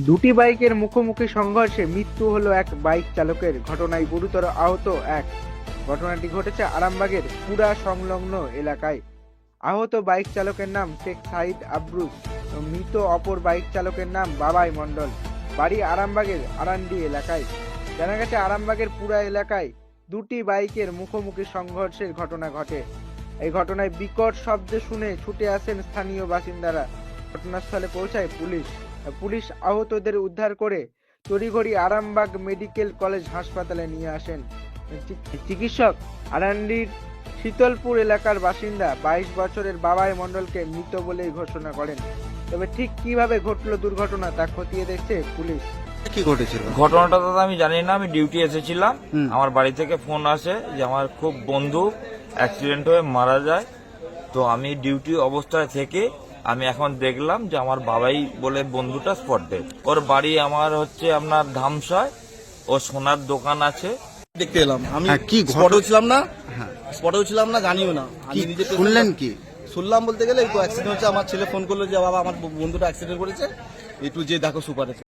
দুটি বাইকের মুখোমুখি সংঘর্ষে মৃত্যু হলো এক বাইক চালকের। ঘটনায় গুরুতর আহত এক। ঘটনাটি ঘটেছে আরামবাগের পুরা সংলগ্ন এলাকায়। আহত বাইক চালকের নাম শেখ সাইদ আব্রুস ও মৃত অপর বাইক চালকের নাম বাবাই মণ্ডল। বাড়ি আরামবাগের আরান্ডি এলাকায়। জানা গেছে, আরামবাগের পুরা এলাকায় দুটি বাইকের মুখোমুখি সংঘর্ষের ঘটনা ঘটে। এই ঘটনায় বিকট শব্দ শুনে ছুটে আসেন স্থানীয় বাসিন্দারা। ঘটনাস্থলে পৌঁছায় পুলিশ। পুলিশ আহতদের উদ্ধার করে তড়িঘড়ি আরামবাগ মেডিকেল কলেজ হাসপাতালে নিয়ে আসেন। চিকিৎসক আরান্ডির শীতলপুর এলাকার বাসিন্দা বাইশ বছরের বাবাই মণ্ডলকে মৃত বলেই ঘোষণা করেন। তবে ঠিক কীভাবে ঘটলো দুর্ঘটনা তা খতিয়ে দেখছে পুলিশ। কি ঘটেছিল? ঘটনাটা দাদা আমি জানি না আমি ডিউটি এসেছিলাম। আমার বাড়ি থেকে ফোন আসে যে আমার খুব বন্ধু অ্যাক্সিডেন্ট হয়ে মারা যায়। তো আমি ডিউটি অবস্থায় থেকে আমি এখন দেখলাম যে আমার বাবাই বলে বন্ধুটা স্পট ডেড ওর বাড়ি আমার হচ্ছে আপনার ধামসায় ও সোনার দোকান আছে। দেখতে এলাম। আমি হ্যাঁ, কি ঘটনা- স্পটেও ছিলাম না হ্যাঁ। স্পটেও ছিলাম না জানিও না। কি আমি নিজে শুনলেন কি? শুনলাম বলতে গেলে একটু অ্যাক্সিডেন্ট হচ্ছে আমার ছেলে ফোন করল যে বাবা আমার বন্ধুটা অ্যাক্সিডেন্ট করেছে। একটু যে দেখো সুপারে